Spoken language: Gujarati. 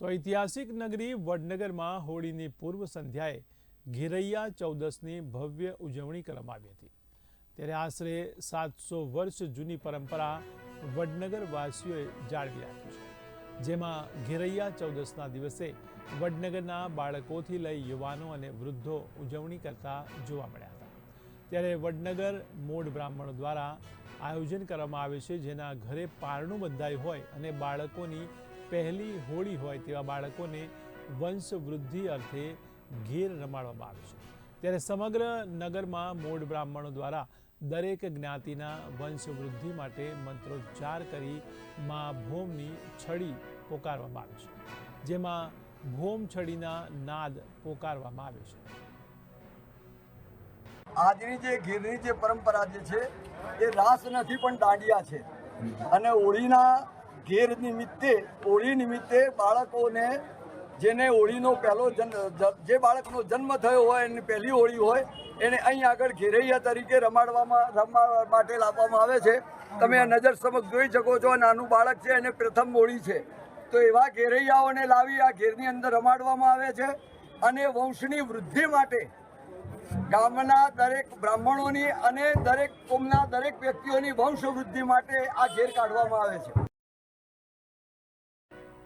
તો ઐતિહાસિક નગરી વડનગરમાં હોળીની પૂર્વ સંધ્યાએ ઘેરૈયા ચૌદસની ભવ્ય ઉજવણી કરવામાં આવી હતી. ત્યારે આશરે સાતસો વર્ષ જૂની પરંપરા વડનગરવાસીઓએ જાળવી રાખી છે. જેમાં ઘેરૈયા ચૌદસના દિવસે વડનગરના બાળકોથી લઈ યુવાનો અને વૃદ્ધો ઉજવણી કરતા જોવા મળ્યા હતા. ત્યારે વડનગર મૂળ બ્રાહ્મણો દ્વારા આયોજન કરવામાં આવે છે, જેના ઘરે પારણું બંધાયું હોય અને બાળકોની પહેલી હોળી હોય તેવા બાળકોને વંશ વૃદ્ધિ અર્થે ઘેર રમાડવામાં આવે છે. ત્યારે સમગ્ર નગરમાં મૂળ બ્રાહ્મણો દ્વારા દરેક જ્ઞાતિના વંશ વૃદ્ધિ માટે મંત્રોચ્ચાર કરી મા ભોમની છડી પોકારવામાં આવે છે, જેમાં ભોમ છડીના નાદ પોકારવામાં આવે છે. આજની જે ગીરની જે પરંપરા જે છે, એ રાસ નથી પણ દાંડિયા છે. અને હોળીના ઘેર નિમિત્તે હોળી નિમિત્તે બાળકોને જેને હોળીનો પહેલો જન્મ, જે બાળકનો જન્મ થયો હોય, એની પહેલી હોળી હોય, એને અહીં આગળ ઘેરૈયા તરીકે રમાડવામાં, રમવા માટે લાવવામાં આવે છે. તમે નજર સમક્ષ જોઈ શકો છો નાનું બાળક છે, એને પ્રથમ હોળી છે. તો એવા ઘેરૈયાઓને લાવી આ ઘેરની અંદર રમાડવામાં આવે છે અને વંશની વૃદ્ધિ માટે ગામના દરેક બ્રાહ્મણોની અને દરેક કોમના દરેક વ્યક્તિઓની વંશ વૃદ્ધિ માટે આ ઘેર કાઢવામાં આવે છે.